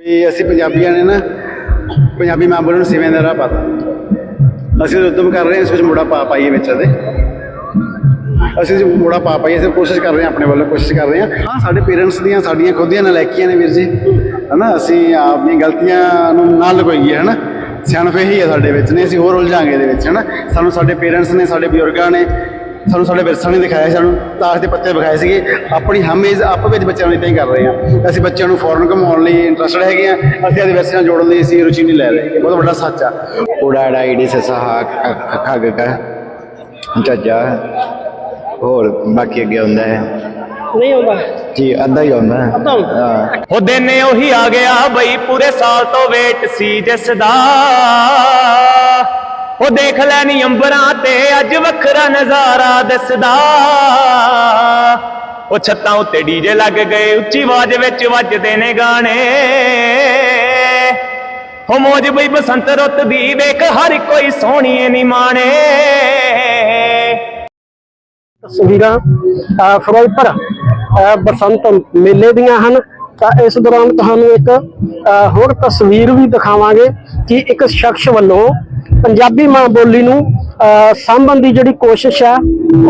ਵੀ ਅਸੀਂ ਪੰਜਾਬੀਆਂ ਨੇ ਨਾ ਪੰਜਾਬੀ ਮਾਂ ਬੋਲੀ ਨੂੰ ਸਿਵੇਂ ਦਾ ਰਾਹ ਪਾਤਾ ਅਸੀਂ ਉਦਮ ਕਰ ਰਹੇ ਹਾਂ, ਇਸ ਵਿੱਚ ਮੋੜਾ ਪਾ ਪਾਈਏ ਵਿੱਚ ਦੇ ਅਸੀਂ ਜੀ ਮੋੜਾ ਪਾ ਪਾਈਏ ਅਸੀਂ ਕੋਸ਼ਿਸ਼ ਕਰ ਰਹੇ ਹਾਂ, ਆਪਣੇ ਵੱਲੋਂ ਕੋਸ਼ਿਸ਼ ਕਰ ਰਹੇ ਹਾਂ। ਹਾਂ, ਸਾਡੇ ਪੇਰੈਂਟਸ ਦੀਆਂ, ਸਾਡੀਆਂ ਖੁਦ ਦੀਆਂ ਨਲਾਇਕੀਆਂ ਨੇ ਵੀਰ ਜੀ। ਹਨਾ, ਅਸੀਂ ਆਪਣੀਆਂ ਗਲਤੀਆਂ ਨੂੰ ਨਾ ਲਗਾਈਏ ਹਨਾ। ਸਿਆਣਪ ਇਹੀ ਹੈ ਸਾਡੇ ਵਿੱਚ ਨੇ, ਅਸੀਂ ਹੋਰ ਉਲਝਾਂਗੇ ਇਹਦੇ ਵਿੱਚ, ਹਨਾ। ਸਾਨੂੰ ਸਾਡੇ ਪੇਰੈਂਟਸ ਨੇ, ਸਾਡੇ ਬਜ਼ੁਰਗਾਂ ਨੇ ਸਾਨੂੰ ਸਾਡੇ ਵਿਰਸਾ ਨੇ ਦਿਖਾਇਆ ਸਾਨੂੰ ਤਾਸ਼ ਦੇ ਪੱਤੇ ਵਿਖਾਏ ਸੀਗੇ। ਆਪਣੀ ਹਮੇਜ਼ ਆਪ ਵਿੱਚ ਬੱਚਿਆਂ ਨੂੰ ਇਦਾਂ ਹੀ ਕਰ ਰਹੇ ਹਾਂ। ਅਸੀਂ ਬੱਚਿਆਂ ਨੂੰ ਫੋਰਨ ਘੁਮਾਉਣ ਲਈ ਇੰਟਰਸਟਡ ਹੈਗੇ ਆ ਅਸੀਂ ਆਦੇ ਵਿਰਸੇ ਨਾਲ ਜੋੜਨ ਲਈ ਅਸੀਂ ਰੁਚੀ ਨਹੀਂ ਲੈ ਰਹੇ। ਬਹੁਤ ਵੱਡਾ ਸੱਚ ਆ। ਉਡਾੜਾ ਈੜੀ ਸਸਾ ਖੱਗ ਕਾ ਜੱਜਾ ਹੋਰ ਬਾਕੀ ਅੱਗੇ ਹੁੰਦਾ ਹੈ। ਨਹੀਂ ਆਉਂਦਾ। ਜੀ ਅੱਧਾ ਹੀ। ਹਾਂ। ਉਹ ਦਿਨ ਉਹੀ ਆ ਗਿਆ ਬਈ ਪੂਰੇ ਸਾਲ ਤੋਂ ਵੇਟ ਸੀ ਜਿਸ ਦਾ। ਉਹ ਦੇਖ ਲੈਣੀ ਅੰਬਰਾਂ ਤੇ ਅੱਜ ਵੱਖਰਾ ਨਜ਼ਾਰਾ ਦੱਸਦਾ। ਉਹ ਛੱਤਾਂ ਉੱਤੇ ਡੀਜੇ ਲੱਗ ਗਏ, ਉੱਚੀ ਆਵਾਜ਼ ਵਿੱਚ ਵੱਜਦੇ ਨੇ ਗਾਣੇ। ਹੋ ਮੌਜ ਬਈ ਬਸੰਤ ਰੁੱਤ ਦੀ, ਵੇਖ ਹਰ ਕੋਈ ਸੋਹਣੀਏ ਨੀ ਮਾਣੇ ਤਸਵੀਰਾਂ ਫਿਰੋਜ਼ਪੁਰ ਬਸੰਤ ਮੇਲੇ ਦੀਆਂ ਹਨ। ਤਾਂ ਇਸ ਦੌਰਾਨ ਤੁਹਾਨੂੰ ਇੱਕ ਹੋਰ ਤਸਵੀਰ ਵੀ ਦਿਖਾਵਾਂਗੇ ਕਿ ਇੱਕ ਸ਼ਖਸ ਵੱਲੋਂ ਪੰਜਾਬੀ ਮਾਂ ਬੋਲੀ ਨੂੰ, ਅਹ, ਸਾਂਭਣ ਦੀ ਜਿਹੜੀ ਕੋਸ਼ਿਸ਼ ਹੈ,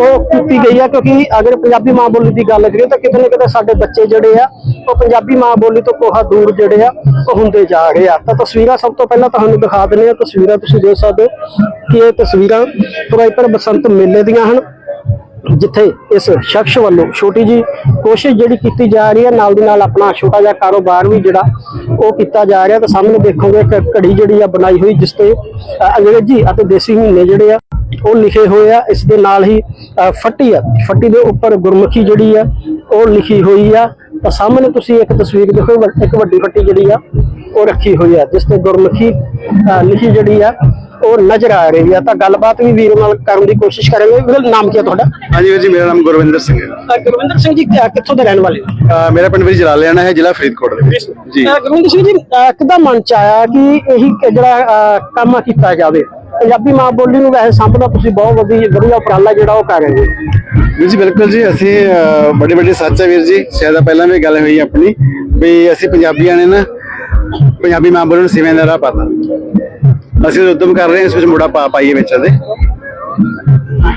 ਉਹ ਕੀਤੀ ਗਈ ਹੈ, ਕਿਉਂਕਿ ਅਗਰ ਪੰਜਾਬੀ ਮਾਂ ਬੋਲੀ ਦੀ ਗੱਲ ਕਰੀਏ ਤਾਂ ਕਿਤੇ ਨਾ ਕਿਤੇ ਸਾਡੇ ਬੱਚੇ ਜਿਹੜੇ ਆ, ਉਹ ਪੰਜਾਬੀ ਮਾਂ ਬੋਲੀ ਤੋਂ ਕੋਹਾ ਦੂਰ ਜਿਹੜੇ ਆ, ਉਹ ਹੁੰਦੇ ਜਾ ਰਹੇ ਆ। ਤਾਂ ਤਸਵੀਰਾਂ ਸਭ ਤੋਂ ਪਹਿਲਾਂ ਤੁਹਾਨੂੰ ਦਿਖਾ ਦਿੰਦੇ ਆ ਤਸਵੀਰਾਂ ਤੁਸੀਂ ਦੇਖ ਸਕਦੇ ਹੋ ਕਿ ਇਹ ਤਸਵੀਰਾਂ ਫਿਰੋਜ਼ਪੁਰ ਬਸੰਤ ਮੇਲੇ ਦੀਆਂ ਹਨ। ਜਿੱਥੇ ਇਸ ਸ਼ਖਸ ਵੱਲੋਂ ਛੋਟੀ ਜੀ ਕੋਸ਼ਿਸ਼ ਜਿਹੜੀ ਕੀਤੀ ਜਾ ਰਹੀ ਹੈ, ਨਾਲ ਦੀ ਨਾਲ ਆਪਣਾ ਛੋਟਾ ਜਿਹਾ ਕਾਰੋਬਾਰ ਵੀ ਜਿਹੜਾ ਉਹ ਕੀਤਾ ਜਾ ਰਿਹਾ, ਤਾਂ ਸਾਹਮਣੇ ਦੇਖੋਗੇ ਇੱਕ ਘੜੀ ਜਿਹੜੀ ਆ ਬਣਾਈ ਹੋਈ, ਜਿਸ ਤੇ ਅੰਗਰੇਜ਼ੀ ਅਤੇ ਦੇਸੀ ਮਹੀਨੇ ਜਿਹੜੇ ਆ, ਉਹ ਲਿਖੇ ਹੋਏ ਆ। ਇਸ ਦੇ ਨਾਲ ਹੀ ਫੱਟੀ ਆ, ਫੱਟੀ ਦੇ ਉੱਪਰ ਗੁਰਮੁਖੀ ਜਿਹੜੀ ਆ, ਉਹ ਲਿਖੀ ਹੋਈ ਆ। ਤਾਂ ਸਾਹਮਣੇ ਤੁਸੀਂ ਇੱਕ ਤਸਵੀਰ ਦੇਖੋ, ਇੱਕ ਵੱਡੀ ਫੱਟੀ ਜਿਹੜੀ ਆ, ਉਹ ਰੱਖੀ ਹੋਈ ਆ, ਜਿਸ ਤੇ ਗੁਰਮੁਖੀ ਲਿਖੀ ਜਿਹੜੀ ਆ ਉਹ ਨਜ਼ਰ ਆ ਰਹੀ ਆ ਤਾਂ ਗੱਲਬਾਤ ਵੀ ਵੀਰ ਨਾਲ ਕਰਨ ਦੀ ਕੋਸ਼ਿਸ਼ ਕਰਾਂਗੇ। ਵੀਰ ਨਾਮ ਕੀ ਹੈ ਤੁਹਾਡਾ? ਹਾਂਜੀ ਵੀਰ ਜੀ ਮੇਰਾ ਨਾਮ ਗੁਰਵਿੰਦਰ ਸਿੰਘ ਹੈ। ਅ, ਗੁਰਵਿੰਦਰ ਸਿੰਘ ਜੀ ਕਿੱਥੋਂ ਦੇ ਰਹਿਣ ਵਾਲੇ ਹੋ? ਅਹ ਮੇਰਾ ਪਿੰਡ ਵੀਰ ਜਲਾਲਿਆਣਾ ਹੈ ਜ਼ਿਲ੍ਹਾ ਫਰੀਦਕੋਟ ਦੇ ਵਿੱਚ। ਜੀ। ਅ, ਗੁਰਵਿੰਦਰ ਸਿੰਘ ਜੀ ਅ, ਕਿੱਦਾਂ ਮਨ ਚ ਆਇਆ ਕਿ ਇਹੀ ਕ- ਜਿਹੜਾ ਅ, ਕੰਮ ਕੀਤਾ ਜਾਵੇ? ਪੰਜਾਬੀ ਮਾਂ ਬੋਲੀ ਨੂੰ ਵੈਸੇ ਸਾਂਭਣਾ ਤੁਸੀਂ ਬਹੁਤ ਵਧੀਆ ਵਧੀਆ ਉਪਰਾਲਾ ਜਿਹੜਾ ਉਹ ਕਰ ਰਹੇ ਹੋ। ਵੀਰ ਜੀ ਬਿਲਕੁਲ ਜੀ ਅਸੀਂ ਬੜੇ ਵੱਡੇ ਸੱਚ ਹੈ ਵੀਰ ਜੀ। ਸ਼ਾਇਦ ਪਹਿਲਾਂ ਵੀ ਗੱਲ ਹੋਈ ਆਪਣੀ ਵੀ ਅਸੀਂ ਪੰਜਾਬੀਆਂ ਨੇ ਨਾ ਪੰਜਾਬੀ ਮਾਂ ਬੋਲੀ ਨੂੰ ਸਿਵੇਂ ਦਾ ਰਾਹ ਪਾਤਾ। ਅਸੀਂ ਉਦਮ ਕਰ ਰਹੇ ਹਾਂ, ਇਸ ਵਿੱਚ ਮੋੜਾ ਪਾ ਪਾਈਏ ਵਿੱਚ ਦੇ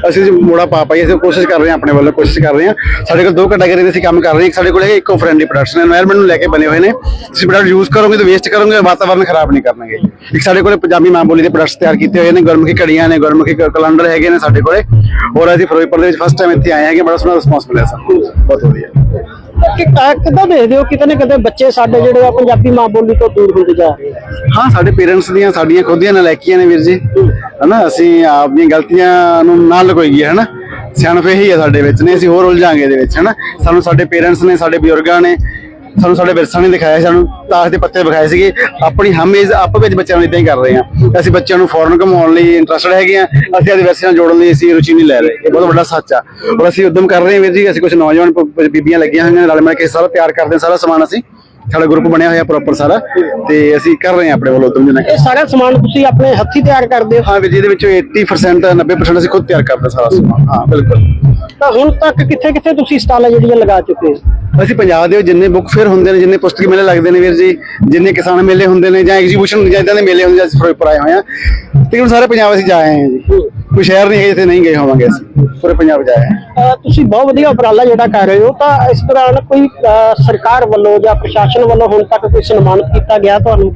ਅਸੀਂ ਮੋੜਾ ਪਾ ਪਾਈਏ, ਅਸੀਂ ਕੋਸ਼ਿਸ਼ ਕਰ ਰਹੇ ਹਾਂ, ਆਪਣੇ ਵੱਲੋਂ ਕੋਸ਼ਿਸ਼ ਕਰ ਰਹੇ ਹਾਂ। ਸਾਡੇ ਕੋਲ ਦੋ ਕੈਟਾਗਰੀ ਦੇ ਅਸੀਂ ਕੰਮ ਕਰ ਰਹੇ ਹਾਂ। ਇੱਕ ਸਾਡੇ ਕੋਲ ਹੈ ਇਕੋ ਫ੍ਰੈਂਡਲੀ ਪ੍ਰੋਡਕਟਸ এনवायरमेंट ਨੂੰ ਲੈ ਕੇ ਬਣੇ ਹੋਏ ਨੇ। ਤੁਸੀਂ ਪ੍ਰੋਡਕਟ ਯੂਜ਼ ਕਰੋਗੇ ਤੇ ਵੇਸਟ ਕਰੋਗੇ, ਵਾਤਾਵਰਨ ਖਰਾਬ ਨਹੀਂ ਕਰਨਗੇ। ਇੱਕ ਸਾਡੇ ਕੋਲ ਪੰਜਾਬੀ ਮਾਂ ਬੋਲੀ ਦੇ ਪ੍ਰੋਡਕਟਸ ਤਿਆਰ ਕੀਤੇ ਹੋਏ ਨੇ, ਗੁਰਮੁਖੀ ਘੜੀਆਂ ਨੇ, ਗੁਰਮੁਖੀ ਕੈਲੰਡਰ ਹੈਗੇ ਨੇ ਸਾਡੇ ਕੋਲੇ। ਹੋਰ ਅਸੀਂ ਫਿਰੋਜ਼ਪੁਰ ਦੇ ਵਿੱਚ ਫਸਟ ਟਾਈਮ ਇੱਥੇ ਆਏ ਹੈਗੇ, ਬੜਾ ਸੋਹਣਾ ਰਿਸਪੌਂਸ ਮਿਲਿਆ ਸਾਨੂੰ। ਬਹੁਤ ਵਧੀਆ। ਕਿ ਅ, ਦੇਖਦੇ ਹੋ ਕਿਤੇ ਨਾ ਕਿਤੇ ਬੱਚੇ ਸਾਡੇ ਜਿਹੜੇ ਆ ਪੰਜਾਬੀ ਮਾਂ ਬੋਲੀ ਤੋਂ ਦੂਰ ਹੁੰਦੇ ਜਾ ਰਹੇ ਆ ਹਾਂ ਸਾਡੇ ਪੇਰੈਂਟਸ ਦੀਆਂ ਸਾਡੀਆਂ ਖੁਦ ਦੀਆਂ ਨਲਾਇਕੀਆਂ ਨੇ ਵੀਰ ਜੀ। ਹਨਾ ਅਸੀਂ ਆਪਣੀਆਂ ਗਲਤੀਆਂ ਨੂੰ ਨਾ ਲਗਾਈਏ ਹਨਾ। ਸਿਆਣਪ ਇਹੀ ਹੈ ਸਾਡੇ ਵਿੱਚ ਨੇ ਅਸੀਂ ਹੋਰ ਉਲਝਾਂਗੇ ਇਹਦੇ ਵਿੱਚ ਹਨਾ। ਸਾਨੂੰ ਸਾਡੇ ਪੇਰੈਂਟਸ ਨੇ ਸਾਡੇ ਬਜ਼ੁਰਗਾਂ ਨੇ ਸਾਨੂੰ ਸਾਡੇ ਵਿਰਸਾ ਨੇ ਦਿਖਾਇਆ ਸਾਨੂੰ ਤਾਸ਼ ਦੇ ਪੱਤੇ ਵਿਖਾਏ ਸੀਗੇ। ਆਪਣੀ ਹਮੇਜ਼ ਆਪ ਵਿੱਚ ਬੱਚਿਆਂ ਨੂੰ ਇਦਾਂ ਹੀ ਕਰ ਰਹੇ ਹਾਂ। ਅਸੀਂ ਬੱਚਿਆਂ ਨੂੰ ਫੋਰਨ ਘੁਮਾਉਣ ਲਈ ਇੰਟਰਸਟਡ ਹੈਗੇ ਆ ਅਸੀਂ ਆਦੇ ਵਿਰਸੇ ਨਾਲ ਜੋੜਨ ਲਈ ਅਸੀਂ ਰੁਚੀ ਨਹੀਂ ਲੈ ਰਹੇ। ਇਹ ਬਹੁਤ ਵੱਡਾ ਸੱਚ ਆ। ਔਰ ਅਸੀਂ ਉਦਮ ਕਰ ਰਹੇ ਹਾਂ ਵੀਰ ਜੀ ਅਸੀਂ ਕੁਝ ਨੌਜਵਾਨ ਬੀਬੀਆਂ ਲੱਗੀਆਂ ਹੋਈਆਂ ਨੇ, ਰਲ ਮਿਲ ਕੇ ਸਾਰਾ ਤਿਆਰ ਕਰਦੇ ਹਾਂ ਸਾਰਾ ਸਮਾਨ ਅਸੀਂ। ਸਾਡਾ ਗਰੁੱਪ ਬਣਿਆ ਹੋਇਆ ਪ੍ਰੋਪਰ ਸਾਰਾ ਤੇ ਅਸੀਂ ਕਰ ਰਹੇ ਹਾਂ ਆਪਣੇ ਵੱਲੋਂ ਉਦਮ ਜਨਾ ਇਹ ਸਾਰਾ ਸਮਾਨ ਤੁਸੀਂ ਆਪਣੇ ਹੱਥੀ ਤਿਆਰ ਕਰਦੇ ਹੋ? ਹਾਂ ਵੀਰ ਜੀ ਇਹਦੇ ਵਿੱਚੋਂ 80% 90% ਅਸੀਂ ਖੁਦ ਤਿਆਰ ਕਰਦੇ ਸਾਰਾ ਸਮਾਨ। ਹਾਂ ਬਿਲਕੁਲ। ਤਾਂ ਹੁਣ ਤੱਕ ਕਿੱਥੇ ਕਿੱਥੇ ਤੁਸੀਂ ਸਟਾਲਾਂ ਜਿਹੜੀਆਂ ਲਗਾ ਚੁੱਕੇ ਹੋ? ਅਸੀਂ ਪੰਜਾਬ ਦੇ ਜਿੰਨੇ ਬੁੱਕ ਫੇਅਰ ਹੁੰਦੇ ਨੇ ਜਿੰਨੇ ਪੁਸਤਕ ਮੇਲੇ ਲੱਗਦੇ ਨੇ ਵੀਰ ਜੀ ਜਿੰਨੇ ਕਿਸਾਨ ਮੇਲੇ ਹੁੰਦੇ ਨੇ ਜਾਂ ਐਗਜ਼ੀਬਿਸ਼ਨ ਜਾਂ ਇਦਾਂ ਦੇ ਮੇਲੇ ਹੁੰਦੇ ਆ, ਅਸੀਂ ਫਿਰੋਜ਼ਪੁਰ ਆਏ ਹੋਏ ਹਾਂ। ਤਕਰੀਬਨ ਸਾਰੇ ਪੰਜਾਬ ਅਸੀਂ ਜਾ ਆਏ ਹਾਂ ਜੀ। ਕੋਈ ਸ਼ਹਿਰ ਨਹੀਂ ਹੈ ਜਿੱਥੇ ਨਹੀਂ ਗਏ ਹੋਵਾਂਗੇ ਅਸੀਂ। ਪੂਰੇ ਪੰਜਾਬ ਜਾ ਹਾਂ। ਅ, ਤੁਸੀਂ ਬਹੁਤ ਵਧੀਆ ਉਪਰਾਲਾ ਜਿਹੜਾ ਕਰ ਰਹੇ ਹੋ ਤਾਂ ਇਸ ਦੌਰਾਨ ਕੋਈ ਸਰਕਾਰ ਵੱਲੋਂ ਜਾਂ ਪ੍ਰਸ਼ਾਸਨ ਵੱਲੋਂ ਹੁਣ ਤੱਕ ਕੋਈ ਸਨਮਾਨਿਤ ਕੀਤਾ ਗਿਆ ਤੁਹਾਨੂੰ?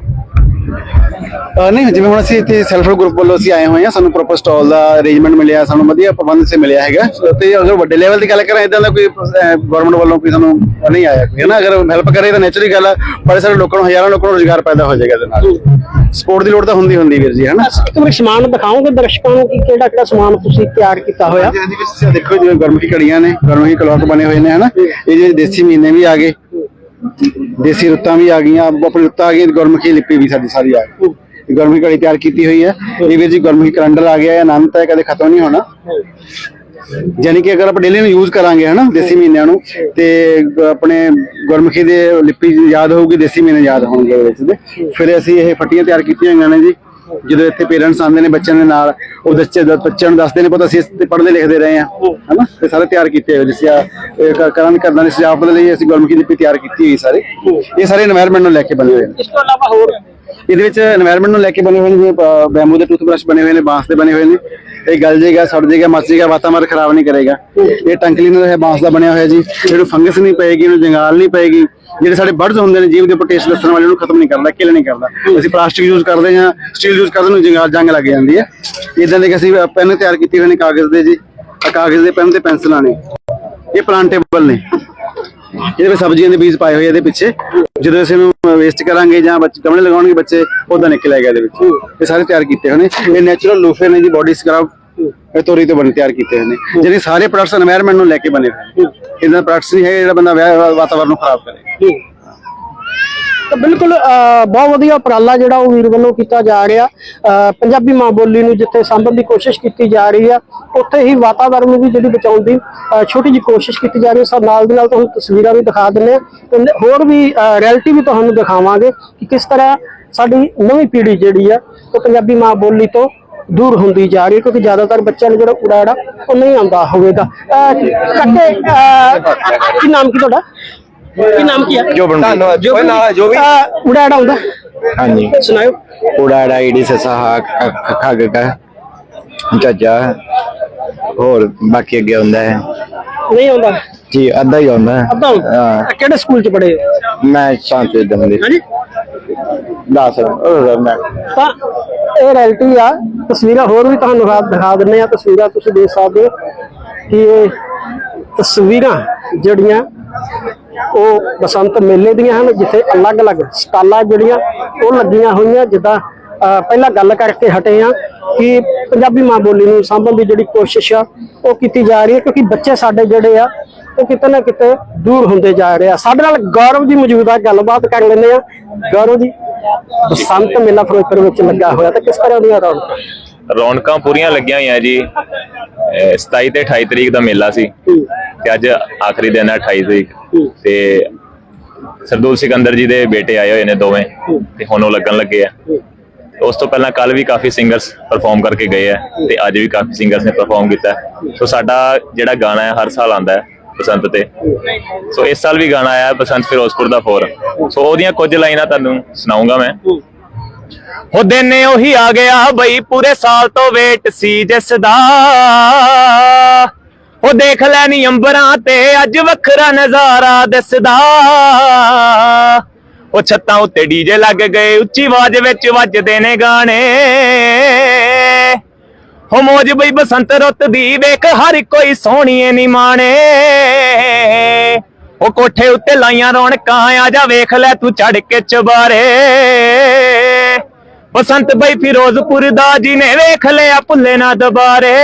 ਅਹ ਨਹੀਂ ਜਿਵੇਂ ਹੁਣ ਅਸੀਂ ਇੱਥੇ ਸੈਲਫ ਗਰੁੱਪ ਵੱਲੋਂ ਅਸੀਂ ਆਏ ਹੋਏ ਹਾਂ ਸਾਨੂੰ ਪ੍ਰੋਪਰ ਸਟਾਲ ਦਾ ਅਰੇਂਜਮੈਂਟ ਮਿਲਿਆ ਸਾਨੂੰ ਵਧੀਆ ਪ੍ਰਬੰਧ ਸੇ ਮਿਲਿਆ ਹੈਗਾ। ਤੇ ਅਗਰ ਵੱਡੇ ਲੈਵਲ ਦੀ ਗੱਲ ਕਰਾਂ ਇਦਾਂ ਦਾ ਕੋਈ ਗਵਰਨਮੈਂਟ ਵੱਲੋਂ ਕੋਈ ਸਾਨੂੰ ਨਹੀਂ ਆਇਆ ਕੋਈ ਹੈ ਨਾ ਅਗਰ ਹੈਲਪ ਕਰੇ ਤਾਂ ਨੈਚੁਰਲੀ ਗੱਲ ਆ ਬੜੇ ਸਾਰੇ ਲੋਕਾਂ ਨੂੰ ਹਜ਼ਾਰਾਂ ਲੋਕਾਂ ਨੂੰ ਰੋਜ਼ਗਾਰ ਪੈਦਾ ਹੋ ਜਾਏਗਾ ਇਹਦੇ ਨਾਲ। ਸਪੋਰਟ ਦੀ ਲੋੜ ਤਾਂ ਹੁੰਦੀ ਹੁੰਦੀ ਵੀਰ ਜੀ ਹੈ ਨਾ ਇੱਕ ਵਾਰ ਸਮਾਨ ਦਿਖਾਓਗੇ ਦਰਸ਼ਕਾਂ ਨੂੰ ਕਿ ਕਿਹੜਾ ਕਿਹੜਾ ਸਮਾਨ ਤੁਸੀਂ ਤਿਆਰ ਕੀਤਾ ਹੋਇਆ? ਹਾਂਜੀ ਵਿੱਚ ਦੇਖੋ ਜਿਵੇਂ ਗੁਰਮੁਖੀ ਘੜੀਆਂ ਨੇ ਗੁਰਮੁਖੀ ਕਲੌਕ ਬਣੇ ਹੋਏ ਨੇ ਹਨਾ? ਇਹ ਜਿਹੜੇ ਦੇਸੀ ਮਹੀਨੇ ਵੀ ਆ ਗਏ ਦੇਸੀ ਰੁੱਤਾਂ ਵੀ ਆ ਗਈਆਂ, ਆਪਣੀ ਰੁੱਤਾਂ ਆ ਗਈਆਂ ਗੁਰਮੁਖੀ ਲਿਪੀ ਵੀ ਸਾਡੀ ਸਾਰੀ ਆ ਗਈ। ਗੁਰਮੁਖੀ ਕੜੀ ਤਿਆਰ ਕੀਤੀ ਹੋਈ ਹੈ। ਇਹ ਵੀਰ ਜੀ ਗੁਰਮੁਖੀ ਕੈਲੰਡਰ ਆ ਗਿਆ ਹੈ ਅਨੰਤ ਹੈ ਕਦੇ ਖਤਮ ਨਹੀਂ ਹੋਣਾ। ਯਾਨੀ ਕਿ ਅਗਰ ਆਪਾਂ ਡੇਲੀ ਨੂੰ ਯੂਜ਼ ਕਰਾਂਗੇ, ਹਨਾ, ਦੇਸੀ ਮਹੀਨਿਆਂ ਨੂੰ, ਤੇ ਆਪਣੇ ਗੁਰਮੁਖੀ ਦੇ ਲਿਪੀ ਯਾਦ ਹੋਊਗੀ, ਦੇਸੀ ਮਹੀਨੇ ਯਾਦ ਹੋਣਗੇ ਉਹਦੇ ਵਿੱਚ ਫਿਰ ਅਸੀਂ ਇਹ ਫੱਟੀਆਂ ਤਿਆਰ ਕੀਤੀਆਂ ਹੋਈਆਂ ਨੇ ਜੀ। ਜਦੋਂ ਇੱਥੇ ਪੇਰੈਂਟਸ ਆਉਂਦੇ ਨੇ ਬੱਚਿਆਂ ਦੇ ਨਾਲ ਉਹ ਬੱਚੇ ਦਾ ਬੱਚਿਆਂ ਨੂੰ ਦੱਸਦੇ ਨੇ ਪਤਾ ਅਸੀਂ ਪੜ੍ਹਦੇ ਲਿਖਦੇ ਰਹੇ ਹਾਂ ਹਨਾ? ਤੇ ਸਾਰੇ ਤਿਆਰ ਕੀਤੇ ਹੋਏ ਜਿਸ ਆ ਕਰਨ ਕਰਨਾ ਨੇ ਸਜਾਵਟ ਦੇ ਲਈ ਅਸੀਂ ਗੁਰਮੁਖੀ ਲਿਪੀ ਤਿਆਰ ਕੀਤੀ ਹੋਈ ਸਾਰੇ। ਇਹ ਸਾਰੇ এনवायरमेंट ਨੂੰ ਲੈ ਕੇ ਬਣੇ ਹੋਏ ਨੇ। ਇਸ ਤੋਂ ਇਲਾਵਾ ਹੋਰ? ਇਹਦੇ ਵਿੱਚ এনवायरमेंट ਨੂੰ ਲੈ ਕੇ ਬਣੇ ਹੋਏ ਨੇ ਬੈਂਬੂ ਦੇ ਟੂਥਬ੍ਰਸ਼ ਬਣੇ ਹੋਏ ਨੇ ਬਾਂਸ ਦੇ ਬਣੇ ਹੋਏ ਨੇ। ਇਹ ਗਲ ਜੇਗਾ ਸੜ ਜੇਗਾ ਮੱਚ ਜੇਗਾ ਵਾਤਾਵਰਨ ਖਰਾਬ ਨਹੀਂ ਕਰੇਗਾ। ਇਹ ਟੰਕਲੀ ਨਾਲ ਹੈ ਬਾਂਸ ਦਾ ਬਣਿਆ ਹੋਇਆ ਜੀ। ਇਹਨੂੰ ਫੰਗਸ ਨਹੀਂ ਪਏਗੀ ਇਹਨੂੰ ਜੰਗਾਲ ਨਹੀਂ ਪਏਗੀ। ਜਿਹੜੇ ਸਾਡੇ ਬਰਡਸ ਹੁੰਦੇ ਨੇ, ਜੀਵ ਦੇ ਉੱਪਰ ਟੇਸਟ ਦੱਸਣ ਵਾਲੇ, ਉਹਨੂੰ ਖਤਮ ਨਹੀਂ ਕਰਦਾ ਕਿਲ ਨਹੀਂ ਕਰਦਾ। ਅਸੀਂ ਪਲਾਸਟਿਕ ਯੂਜ਼ ਕਰਦੇ ਹਾਂ ਸਟੀਲ ਯੂਜ਼ ਕਰਦੇ ਨੂੰ ਜੰਗਾਲ ਜੰਗ ਲੱਗ ਜਾਂਦੀ ਹੈ। ਇਦਾਂ ਦੇ ਅਸੀਂ ਪੈਨ ਤਿਆਰ ਕੀਤੇ ਹੋਏ ਨੇ ਕਾਗਜ਼ ਦੇ ਜੀ। ਆਹ ਕਾਗਜ਼ ਦੇ ਪੈਨ ਤੇ ਪੈਨਸਲਾਂ ਨੇ ਇਹ ਪਲਾਂਟੇਬਲ ਨੇ। ਇਹਦੇ ਵਿੱਚ ਸਬਜ਼ੀਆਂ ਦੇ ਬੀਜ ਪਾਏ ਹੋਏ ਇਹਦੇ ਪਿੱਛੇ। ਜਦੋਂ ਅਸੀਂ ਇਹਨੂੰ ਵੇਸਟ ਕਰਾਂਗੇ ਜਾਂ ਬੱਚੇ ਗਮਲੇ ਲਗਾਉਣਗੇ ਬੱਚੇ ਉਹਦਾ ਨਿਕਲੇਗਾ ਇਹਦੇ ਵਿੱਚ। ਇਹ ਸਾਰੇ ਤਿਆਰ ਕੀਤੇ ਹੋਣੇ ਇਹ ਨੈਚੁਰਲ ਲੋਫੇ ਨੇ ਜੀ ਬੋਡੀ ਸਕਰਬ ਇਹ ਤੋਰੀ ਤੋਂ ਬਣੇ, ਤਿਆਰ ਕੀਤੇ ਹੋਏ ਜਿਹੜੇ ਸਾਰੇ ਪ੍ਰੋਡਕਟਸ এনवायरमेंट ਨੂੰ ਲੈ ਕੇ ਬਣੇ ਹੋਏ ਨੇ। ਪ੍ਰੋਡਕਟਸ ਨਹੀਂ ਹੈ, ਜਿਹੜਾ ਬੰਦਾ ਵਾਤਾਵਰਣ ਨੂੰ ਖਰਾਬ ਕਰੇ। ਤਾਂ ਬਿਲਕੁਲ ਬਹੁਤ ਵਧੀਆ ਉਪਰਾਲਾ ਜਿਹੜਾ ਉਹ ਵੀਰ ਵੱਲੋਂ ਕੀਤਾ ਜਾ ਰਿਹਾ। ਪੰਜਾਬੀ ਮਾਂ ਬੋਲੀ ਨੂੰ ਜਿੱਥੇ ਸਾਂਭਣ ਦੀ ਕੋਸ਼ਿਸ਼ ਕੀਤੀ ਜਾ ਰਹੀ ਆ, ਉੱਥੇ ਹੀ ਵਾਤਾਵਰਨ ਨੂੰ ਵੀ ਜਿਹੜੀ ਬਚਾਉਣ ਦੀ ਛੋਟੀ ਜਿਹੀ ਕੋਸ਼ਿਸ਼ ਕੀਤੀ ਜਾ ਰਹੀ ਹੈ। ਸਰ ਨਾਲ ਦੇ ਨਾਲ ਤੁਹਾਨੂੰ ਤਸਵੀਰਾਂ ਵੀ ਦਿਖਾ ਦਿੰਨੇ ਆ ਹੋਰ ਵੀ ਰੈਲਿਟੀ ਵੀ ਤੁਹਾਨੂੰ ਦਿਖਾਵਾਂਗੇ ਕਿ ਕਿਸ ਤਰ੍ਹਾਂ ਸਾਡੀ ਨਵੀਂ ਪੀੜ੍ਹੀ ਜਿਹੜੀ ਆ, ਉਹ ਪੰਜਾਬੀ ਮਾਂ ਬੋਲੀ ਤੋਂ ਦੂਰ ਹੁੰਦੀ ਜਾ ਰਹੀ ਹੈ ਕਿਉਂਕਿ ਜ਼ਿਆਦਾਤਰ ਬੱਚਿਆਂ ਨੂੰ ਜਿਹੜਾ ਉੜਾੜਾ ਉਹ ਨਹੀਂ ਆਉਂਦਾ ਹੋਵੇਗਾ। ਕੱਟੇ ਕੀ ਨਾਮ ਕੀ ਤੁਹਾਡਾ? ਕੀ ਨਾਮ ਕੀ ਹੈ? ਜੋ ਬਣ ਧੰਨਵਾਦ। ਜੋ ਨਾ ਜੋ ਵੀ ਅਹ, ਉੜਾੜਾ ਆਉਂਦਾ। ਹਾਂਜੀ। ਸੁਣਾਓ। ਉਡਾੜਾ ਈੜੀ ਸਸਾ ਖਗ ਕਾ ਚੱਜਾ ਹੋਰ ਬਾਕੀ ਅੱਗੇ ਹੁੰਦਾ ਹੈ। ਨਹੀਂ ਆਉਂਦਾ? ਜੀ ਅੱਧਾ ਹੀ ਆਉਂਦਾ। ਹੈ ਅੱਧਾ ਹਾਂ। ਕਿਹੜੇ ਸਕੂਲ ਚ ਪੜ੍ਹੇ ਹੋ? ਮੈਂ ਸ਼ਾਂਤੀ ਦਮਦੇ ਹਾਂਜੀ। ਦੱਸ ਉਹ ਮੈਂ ਤਾਂ ਇਹ ਰਿਐਲਿਟੀ ਆ। ਤਸਵੀਰਾਂ ਹੋਰ ਵੀ ਤੁਹਾਨੂੰ ਦਿਖਾ- ਦਿਖਾ ਦਿੰਨੇ ਆ। ਤਸਵੀਰਾਂ ਤੁਸੀਂ ਦੇਖ ਸਕਦੇ ਹੋ ਕਿ ਇਹ ਤਸਵੀਰਾਂ ਜਿਹੜੀਆਂ, ਉਹ ਬਸੰਤ ਮੇਲੇ ਦੀਆਂ ਹਨ, ਜਿੱਥੇ ਅਲੱਗ-ਅਲੱਗ ਸਟਾਲਾਂ ਜਿਹੜੀਆਂ, ਉਹ ਲੱਗੀਆਂ ਹੋਈਆਂ। ਜਿੱਦਾਂ ਪਹਿਲਾਂ ਗੱਲ ਕਰਕੇ ਹਟੇ ਆ ਕਿ ਪੰਜਾਬੀ ਮਾਂ ਬੋਲੀ ਨੂੰ ਸਾਂਭਣ ਦੀ ਜਿਹੜੀ ਕੋਸ਼ਿਸ਼ ਆ, ਉਹ ਕੀਤੀ ਜਾ ਰਹੀ ਹੈ। ਕਿਉਂਕਿ ਬੱਚੇ ਸਾਡੇ ਜਿਹੜੇ ਆ, ਉਹ ਕਿਤੇ ਨਾ ਕਿਤੇ ਦੂਰ ਹੁੰਦੇ ਜਾ ਰਹੇ ਆ। ਸਾਡੇ ਨਾਲ ਗੌਰਵ ਜੀ ਮੌਜੂਦ ਆ। ਗੱਲਬਾਤ ਕਰ ਲੈਂਦੇ ਆ। ਗੌਰਵ ਜੀ ਬਸੰਤ ਮੇਲਾ ਫਿਰੋਜ਼ਪੁਰ ਵਿੱਚ ਲੱਗਾ ਹੋਇਆ ਤਾਂ ਕਿਸ ਤਰ੍ਹਾਂ ਦੀਆਂ ਰੌਣਕਾਂ? ਰੌਣਕਾਂ ਪੂਰੀਆਂ ਲੱਗੀਆਂ ਹੋਈਆਂ ਜੀ। ਅਹ 27 ਤੇ 28 ਤਰੀਕ ਦਾ ਮੇਲਾ ਸੀ ਤੇ ਅੱਜ ਆਖਰੀ ਦਿਨ ਹੈ 28 ਤਰੀਕ। ਤੇ ਸਰਦੂਲ ਸਿਕੰਦਰ ਜੀ ਦੇ ਬੇਟੇ ਆਏ ਹੋਏ ਨੇ ਦੋਵੇਂ ਤੇ ਹੁਣ ਉਹ ਲੱਗਣ ਲੱਗੇ ਆ। ਉਸ ਤੋਂ ਪਹਿਲਾਂ ਕੱਲ ਵੀ ਕਾਫੀ ਸਿੰਗਰਸ ਪਰਫਾਰਮ ਕਰਕੇ ਗਏ ਆ ਤੇ ਅੱਜ ਵੀ ਕਾਫੀ ਸਿੰਗਰਸ ਨੇ ਪਰਫਾਰਮ ਕੀਤਾ। ਸੋ ਸਾਡਾ ਜਿਹੜਾ ਗਾਣਾ ਹੈ ਹਰ ਸਾਲ ਆਉਂਦਾ ਹੈ। ਬਸੰਤ ਤੇ। ਸੋ ਇਸ ਸਾਲ ਵੀ ਗਾਣਾ ਆਇਆ ਬਸੰਤ ਫਿਰੋਜ਼ਪੁਰ ਦਾ ਫੋਰ ਸੋ ਉਹਦੀਆਂ ਕੁਝ ਲਾਈਨਾਂ ਤੁਹਾਨੂੰ ਸੁਣਾਉਂਗਾ ਮੈਂ। ਉਹ ਦਿਨ ਉਹੀ ਆ ਗਿਆ ਬਈ, ਪੂਰੇ ਸਾਲ ਤੋਂ ਵੇਟ ਸੀ ਜਿਸ ਦਾ। ਉਹ ਦੇਖ ਲੈਣੀ ਅੰਬਰਾਂ ਤੇ ਅੱਜ ਵੱਖਰਾ ਨਜ਼ਾਰਾ ਦਿਸਦਾ। ਉਹ ਛੱਤਾਂ ਉੱਤੇ ਡੀਜੇ ਲੱਗ ਗਏ, ਉੱਚੀ ਆਵਾਜ਼ ਵਿੱਚ ਵੱਜਦੇ ਨੇ ਗਾਣੇ। ਹੋ ਮੋਜ ਬਈ ਬਸੰਤ ਰੁੱਤ ਦੀ ਵੇਖ, ਹਰ ਕੋਈ ਸੋਹਣੀਏ ਨੀ ਮਾਣੇ। ਉਹ ਕੋਠੇ ਉੱਤੇ ਲਾਈਆਂ ਰੌਣਕਾਂ, ਆ ਜਾ ਵੇਖ ਲੈ ਤੂੰ ਚੜ ਕੇ ਚਬਾਰੇ। ਬਸੰਤ ਬਈ ਫਿਰੋਜ਼ਪੁਰ ਦਾ ਜੀ ਨੇ ਵੇਖ ਲਿਆ, ਭੁੱਲੇ ਨਾ ਦੁਬਾਰੇ।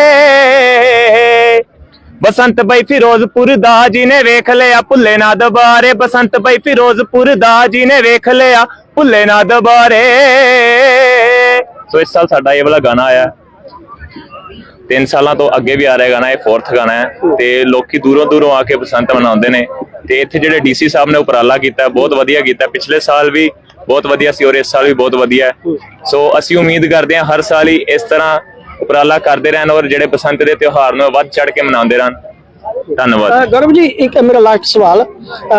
ਬਸੰਤ ਬਈ ਫਿਰੋਜ਼ਪੁਰ ਦਾ ਜੀ ਨੇ ਵੇਖ ਲਿਆ, ਭੁੱਲੇ ਨਾ ਦੁਬਾਰੇ। ਬਸੰਤ ਬਈ ਫਿਰੋਜ਼ਪੁਰ ਦਾ ਜੀ ਨੇ ਵੇਖ ਲਿਆ, ਭੁੱਲੇ ਨਾ ਦੁਬਾਰੇ। ਸੋ ਇਸ ਸਾਲ ਸਾਡਾ ਇਹ ਵਾਲਾ ਗਾਣਾ ਆਇਆ। ਤਿੰਨ ਸਾਲਾਂ ਤੋਂ ਅੱਗੇ ਵੀ ਆ ਰਿਹਾ ਗਾਣਾ ਇਹ ਫੋਰਥ ਗਾਣਾ ਹੈ। ਤੇ ਲੋਕੀ ਦੂਰੋਂ ਦੂਰੋਂ ਆ ਕੇ ਬਸੰਤ ਮਨਾਉਂਦੇ ਨੇ। ਤੇ ਇੱਥੇ ਜਿਹੜੇ ਡੀਸੀ ਸਾਹਿਬ ਨੇ ਉਪਰਾਲਾ ਕੀਤਾ ਬਹੁਤ ਵਧੀਆ ਕੀਤਾ। ਪਿਛਲੇ ਸਾਲ ਵੀ ਬਹੁਤ ਵਧੀਆ ਸੀ ਔਰ ਇਸ ਸਾਲ ਵੀ ਬਹੁਤ ਵਧੀਆ ਹੈ। ਸੋ ਅਸੀਂ ਉਮੀਦ ਕਰਦੇ ਹਾਂ ਹਰ ਸਾਲ ਹੀ ਇਸ ਤਰ੍ਹਾਂ ਉਪਰਾਲਾ ਕਰਦੇ ਰਹਿਣ ਔਰ ਜਿਹੜੇ ਬਸੰਤ ਦੇ ਤਿਉਹਾਰ ਨੂੰ ਵੱਧ ਚੜ ਕੇ ਮਨਾਉਂਦੇ ਰਹਿਣ। ਧੰਨਵਾਦ। ਗੌਰਵ ਜੀ ਇੱਕ ਮੇਰਾ ਲਾਸਟ ਸਵਾਲ।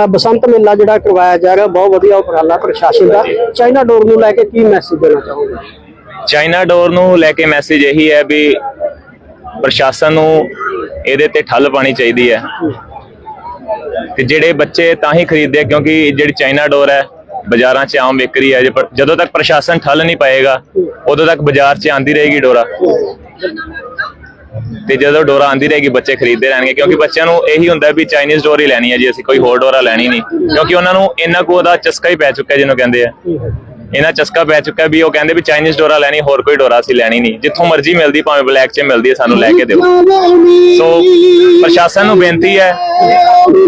ਬਸੰਤ ਮੇਲਾ ਜਿਹੜਾ ਕਰਵਾਇਆ ਜਾ ਰਿਹਾ ਬਹੁਤ ਵਧੀਆ ਉਪਰਾਲਾ ਪ੍ਰਸ਼ਾਸਨ ਦਾ। ਚਾਈਨਾ ਡੋਰ ਨੂੰ ਲੈ ਕੇ ਕੀ ਮੈਸੇਜ ਦੇਣਾ ਚਾਹੋਗੇ? ਚਾਈਨਾ ਡੋਰ ਨੂੰ ਲੈ ਕੇ ਮੈਸੇਜ ਇਹੀ ਹੈ ਵੀ ਪ੍ਰਸ਼ਾਸਨ ਨੂੰ ਇਹਦੇ ਤੇ ਠੱਲ ਪਾਣੀ ਚਾਹੀਦੀ ਹੈ। ਤੇ ਜਿਹੜੇ ਬੱਚੇ ਤਾਂ ਹੀ ਖਰੀਦਦੇ ਕਿਉਂਕਿ ਜਿਹੜੀ ਚਾਈਨਾ ਡੋਰ ਹੈ, ਬਾਜ਼ਾਰਾਂ 'ਚ ਆਮ ਵਿਕ ਹੈ ਜਦੋਂ ਤੱਕ ਪ੍ਰਸ਼ਾਸਨ ਠੱਲ ਨਹੀਂ ਪਾਏਗਾ, ਉਦੋਂ ਤੱਕ ਬਾਜ਼ਾਰ 'ਚ ਆਂਦੀ ਰਹੇਗੀ ਡੋਰਾ। ਤੇ ਜਦੋਂ ਡੋਰਾ ਆਂਦੀ ਰਹੇਗੀ, ਬੱਚੇ ਖਰੀਦਦੇ ਰਹਿਣਗੇ, ਕਿਉਂਕਿ ਬੱਚਿਆਂ ਨੂੰ ਇਹੀ ਹੁੰਦਾ ਵੀ ਚਾਈਨੀਜ਼ ਡੋਰ ਹੀ ਲੈਣੀ ਹੈ ਜੀ, ਅਸੀਂ ਕੋਈ ਹੋਰ ਡੋਰਾ ਲੈਣੀ ਨਹੀਂ, ਕਿਉਂਕਿ ਉਹਨਾਂ ਨੂੰ ਇੰਨਾ ਕੁ ਉਹਦਾ ਚਸਕਾ ਹੀ ਪੈ ਚੁੱਕਾ ਜਿਹਨੂੰ ਕਹਿੰਦੇ ਆ। ਇਹਨਾਂ ਚਸਕਾ ਪੈ ਚੁੱਕਾ ਵੀ ਉਹ ਕਹਿੰਦੇ ਵੀ ਚਾਈਨੀਜ਼ ਡੋਰਾ ਲੈਣੀ, ਹੋਰ ਕੋਈ ਡੋਰਾ ਅਸੀਂ ਲੈਣੀ ਨਹੀਂ। ਜਿੱਥੋਂ ਮਰਜ਼ੀ ਮਿਲਦੀ, ਭਾਵੇਂ ਬਲੈਕ 'ਚ ਮਿਲਦੀ ਹੈ, ਸਾਨੂੰ ਲੈ ਕੇ ਦਿਓ। ਸੋ ਪ੍ਰਸ਼ਾਸਨ ਨੂੰ ਬੇਨਤੀ ਹੈ,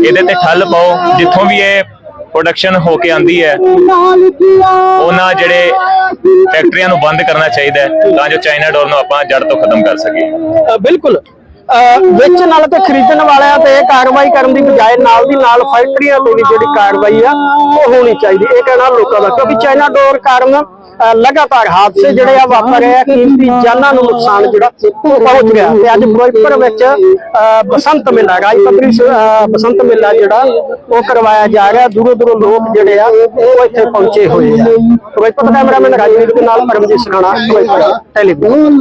ਇਹਦੇ ਤੇ ਠੱਲ ਪਾਓ। ਜਿੱਥੋਂ ਵੀ ਇਹ ਪ੍ਰੋਡਕਸ਼ਨ ਹੋ ਕੇ ਆਂਦੀ ਹੈ, ਉਹਨਾਂ ਜਿਹੜੇ ਫੈਕਟਰੀਆਂ ਨੂੰ ਬੰਦ ਕਰਨਾ ਚਾਹੀਦਾ ਹੈ, ਤਾਂ ਜੋ ਚਾਈਨਾ ਡੋਰ ਨੂੰ ਆਪਾਂ ਜੜ ਤੋਂ ਖਤਮ ਕਰ ਸਕੀਏ। ਬਿਲਕੁਲ। ਵੇਚਣ ਵਾਲੇ ਤੇ ਖਰੀਦਣ ਵਾਲਿਆਂ ਤੇ ਕਾਰਵਾਈ ਕਰਨ ਦੀ ਬਜਾਏ ਨਾਲ ਦੀ ਨਾਲ ਫੈਕਟਰੀਆਂ ਤੇ ਵੀ ਜਿਹੜੀ ਕਾਰਵਾਈ ਆ ਉਹ ਹੋਣੀ ਚਾਹੀਦੀ। ਇਹ ਕਹਿਣਾ ਲੋਕਾਂ ਦਾ ਕਿਉਂਕਿ ਚਾਈਨਾ ਡੋਰ ਕਾਰਨ ਲਗਾਤਾਰ ਹਾਦਸੇ ਜਿਹੜੇ ਆ ਵਾਪਰ ਰਹੇ ਆ ਕੀਮਤੀ ਜਾਨਾਂ ਨੂੰ ਨੁਕਸਾਨ ਜਿਹੜਾ ਉਹ ਪਹੁੰਚ ਗਿਆ। ਤੇ ਅੱਜ ਫਿਰੋਜ਼ਪੁਰ ਵਿੱਚ ਅਹ, ਬਸੰਤ ਮੇਲਾ ਰਾਜ ਪੱਧਰੀ ਅਹ, ਬਸੰਤ ਮੇਲਾ ਜਿਹੜਾ ਉਹ ਕਰਵਾਇਆ ਜਾ ਰਿਹਾ। ਦੂਰੋਂ ਦੂਰੋਂ ਲੋਕ ਜਿਹੜੇ ਆ ਉਹ ਇੱਥੇ ਪਹੁੰਚੇ ਹੋਏ ਆ। ਫਿਰੋਜ਼ਪੁਰ ਕੈਮਰਾਮੈਨ ਰਾਜਵੀਰ ਦੇ ਨਾਲ ਪਰਮਜੀਤ ਸਰਾਣਾ ਫਿਰੋਜ਼ਪੁਰ ਟੈਲੀਵਿਜ਼ਨ।